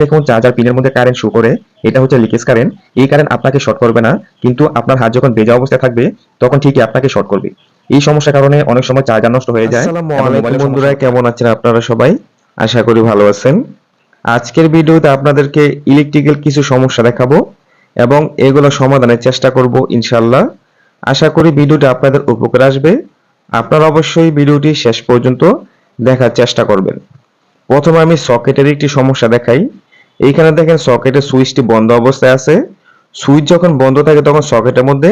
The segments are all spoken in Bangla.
দেখুন চার্জার পিনের মধ্যে কারেন্ট শো করে এটা হচ্ছে লিকেজ কারেন্ট এই কারেন্ট আপনাকে শর্ট করবে না কিন্তু আপনার হাত যখন ভেজা অবস্থায় থাকবে তখন ঠিকই আপনাকে শর্ট করবে। এই সমস্যার কারণে অনেক সময় চার্জার নষ্ট হয়ে যায়। বন্ধুরা, কেমন আছেন আপনারা সবাই? আশা করি ভালো আছেন। আজকের ভিডিওতে আপনাদেরকে ইলেকট্রিক্যাল কিছু সমস্যা দেখাবো এবং এগুলো সমাধানের চেষ্টা করব ইনশাল্লাহ আশা করি ভিডিওটি আপনাদের উপকার আসবে। আপনারা অবশ্যই ভিডিওটি শেষ পর্যন্ত দেখার চেষ্টা করবেন। প্রথমে আমি সকেটের একটি সমস্যা দেখাই। এইখানে দেখেন সকেটের সুইচটি বন্ধ অবস্থায় আছে। সুইচ যখন বন্ধ থাকে তখন সকেটের মধ্যে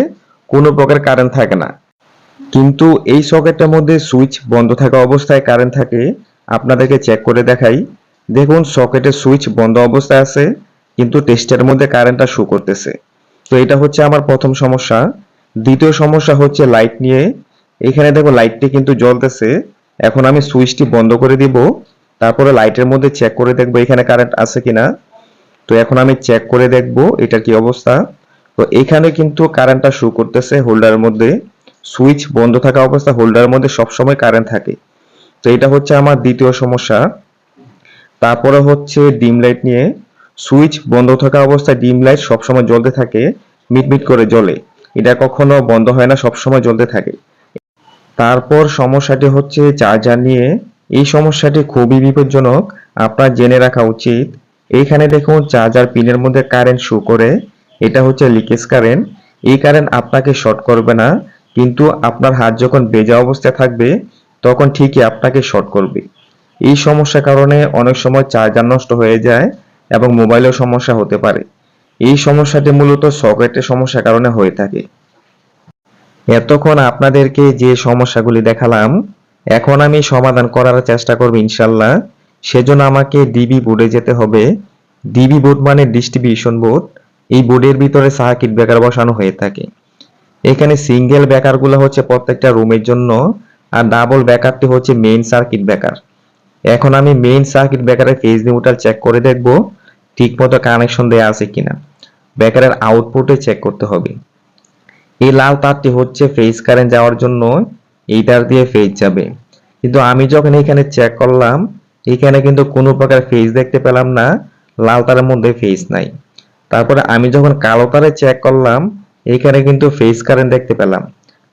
কোনো প্রকার কারেন্ট থাকে না। কিন্তু এই সকেটের মধ্যে সুইচ বন্ধ থাকা অবস্থায় কারেন্ট থাকে, আপনাদেরকে চেক করে দেখাই। দেখুন, সকেটের সুইচ বন্ধ অবস্থায় আছে, কিন্তু টেস্টের মধ্যে কারেন্টটা শো করতেছে। তো এটা হচ্ছে আমার প্রথম সমস্যা। দ্বিতীয় সমস্যা হচ্ছে লাইট নিয়ে। এখানে দেখো লাইটটি কিন্তু জ্বলতেছে। এখন আমি সুইচটি বন্ধ করে দিব। তারপরে লাইটের মধ্যে চেক করে দেখব এখানে কারেন্ট আছে কিনা। তো এখন আমি চেক করে দেখব এটার কি অবস্থা। তো এখানে কিন্তু কারেন্টটা শো করতেছে হোল্ডারের মধ্যে। সুইচ বন্ধ থাকা অবস্থা হোল্ডারের মধ্যে সবসময় কারেন্ট থাকে। তো এটা হচ্ছে আমার দ্বিতীয় সমস্যা। তারপরে হচ্ছে ডিম লাইট নিয়ে। সুইচ বন্ধ থাকা অবস্থায় ডিম লাইট সবসময় জ্বলতে থাকে, মিটমিট করে জ্বলে। এটা কখনো বন্ধ হয় না, সবসময় জ্বলতে থাকে। তারপর সমস্যাটি হচ্ছে চার্জার নিয়ে। এই সমস্যাটি খুবই বিপজ্জনক। আপনার জেনে রাখা উচিত। এইখানে দেখুন, চার্জার পিনের মধ্যে কারেন্ট শো করে। এটা হচ্ছে লিকেজ কারেন্ট। এই কারেন্ট আপনাকে শর্ট করবে না। কিন্তু আপনার হাত যখন বেজা অবস্থায় থাকবে, তখন ঠিকই আপনাকে শর্ট করবে। এই সমস্যার কারণে অনেক সময় চার্জার নষ্ট হয়ে যায় এবং মোবাইলেও সমস্যা হতে পারে। এই সমস্যাটি মূলত সকেটের সমস্যার কারণে হয়ে থাকে। এতক্ষণ আপনাদেরকে যে সমস্যাগুলি দেখালাম এখন আমি সমাধান করার চেষ্টা করব ইনশাল্লাহ সেজন্য আমাকে ডিবি বোর্ডে যেতে হবে। ডিবি বোর্ড মানে ডিস্ট্রিবিউশন বোর্ড। এই বোর্ডের ভিতরে সার্কিট ব্রেকার বসানো হয়ে থাকে। এখানে সিঙ্গেল ব্রেকারগুলো হচ্ছে প্রত্যেকটা রুমের জন্য আর ডাবল ব্রেকারটি হচ্ছে মেইন সার্কিট ব্রেকার এখন আমি মেইন সার্কিট ব্রেকারের ফেজ নিউট্রাল চেক করে দেখব ঠিকমতো কানেকশন দেওয়া আছে কিনা। ব্রেকারের আউটপুটে চেক করতে হবে। এই লাল তারটি হচ্ছে ফেজ কারেন্ট যাওয়ার জন্য এই তার দিয়ে ফেজ যাবে। কিন্তু আমি যখন এখানে চেক করলাম এখানে কিন্তু কোনো প্রকার ফেজ দেখতে পেলাম না, লাল তারের মধ্যে ফেজ নাই। তারপরে আমি যখন কালো তারে চেক করলাম এখানে কিন্তু ফেজ কারেন্ট দেখতে পেলাম।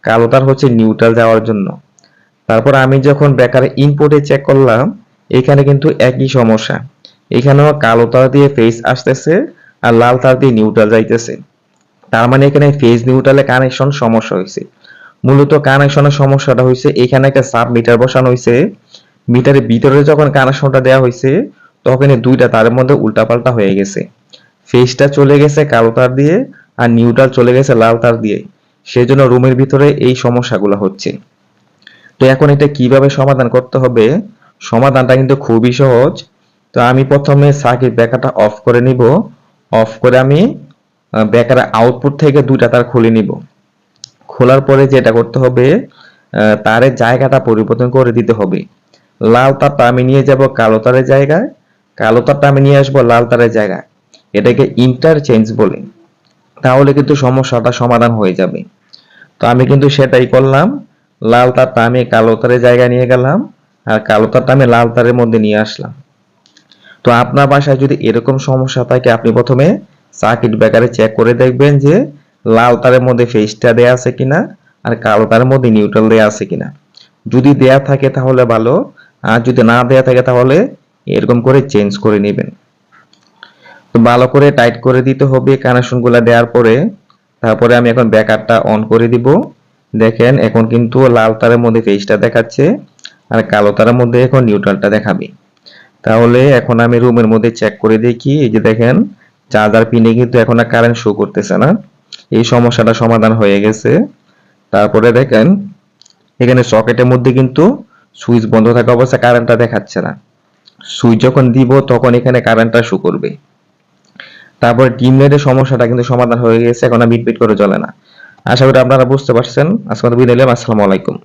কালো তার হচ্ছে নিউট্রাল যাওয়ার জন্য। তারপর আমি যখন ব্রেকারের ইনপুটে চেক করলাম এখানে কিন্তু একই সমস্যা। এখানেও কালো তার দিয়ে ফেজ আসতেছে আর লাল তার দিয়ে নিউট্রাল যাইতেছে। তার মানে এখানে ফেজ নিউট্রালে কানেকশন সমস্যা হয়েছে মূলত কানেকশনের সমস্যাটা হয়েছে এখানে একটা সাব মিটার বসানো হয়েছে মিটারের ভিতরে যখন কানেকশনটা দেওয়া হয়েছে তখন দুইটা তারের মধ্যে উল্টাপাল্টা হয়ে গেছে। ফেজটা চলে গেছে কালো তার দিয়ে আর নিউট্রাল চলে গেছে লাল তার দিয়ে। সেজন্য রুমের ভিতরে এই সমস্যাগুলো হচ্ছে। তো এখন এটা কীভাবে সমাধান করতে হবে? সমাধানটা কিন্তু খুবই সহজ। তো আমি প্রথমে সার্কিট ব্রেকারটা অফ করে নিব। অফ করে আমি ব্রেকারের আউটপুট থেকে দুইটা তার খুলে নিব। খোলার পরে যেটা করতে হবে তারের জায়গাটা পরিবর্তন করে দিতে হবে। লাল তারটা আমি নিয়ে যাব কালো তারের জায়গায়, কালো তারটা আমি নিয়ে আসব লাল তারের জায়গায়। এটাকে ইন্টারচেঞ্জ বলে। তাহলে কিন্তু সমস্যাটা সমাধান হয়ে যাবে। তো আমি কিন্তু সেটাই করলাম। লাল তারটা আমি কালো তারের জায়গায় নিয়ে গেলাম আর কালো তারটা আমি লাল তারের মধ্যে নিয়ে আসলাম। তো আপনার বাসায় যদি এরকম সমস্যা থাকে, আপনি প্রথমে সার্কিট ব্রেকারে চেক করে দেখবেন যে লাল তারের মধ্যে ফেজটা দেয়া আছে কিনা আর কালো তারের মধ্যে নিউট্রাল দেয়া আছে কিনা? যদি দেয়া থাকে তাহলে ভালো, আর যদি না দেয়া থাকে তাহলে এরকম করে চেঞ্জ করে নেবেন। তো ভালো করে টাইট করে দিতে হবে কানেকশনগুলো দেওয়ার পরে, তারপরে আমি এখন ব্যাকারটা অন করে দিব। দেখেন এখন কিন্তু লাল তারের মধ্যে ফেজটা দেখাচ্ছে, আর কালো তারের মধ্যে এখন নিউট্রালটা দেখাবে। তাহলে এখন আমি রুমের মধ্যে চেক করে দেখি, এই যে দেখেন চার্জার পিনে কিন্তু এখন আর কারেন্ট শো করতেছে না। এই সমস্যাটা সমাধান হয়ে গেছে। তারপরে দেখেন, এখানে সকেটের মধ্যে কিন্তু সুইচ বন্ধ থাকা অবস্থায় কারেন্টটা দেখাচ্ছে না। সুইচ যখন দিব, তখন এখানে কারেন্টটা শু করবে। তারপরে ডিম লাইটের সমস্যাটা কিন্তু সমাধান হয়ে গেছে, এখন আর বিট করে চলে না। আশা করি আপনারা বুঝতে পারছেন। আজকে বিদায় নিলাম, আসসালামু আলাইকুম।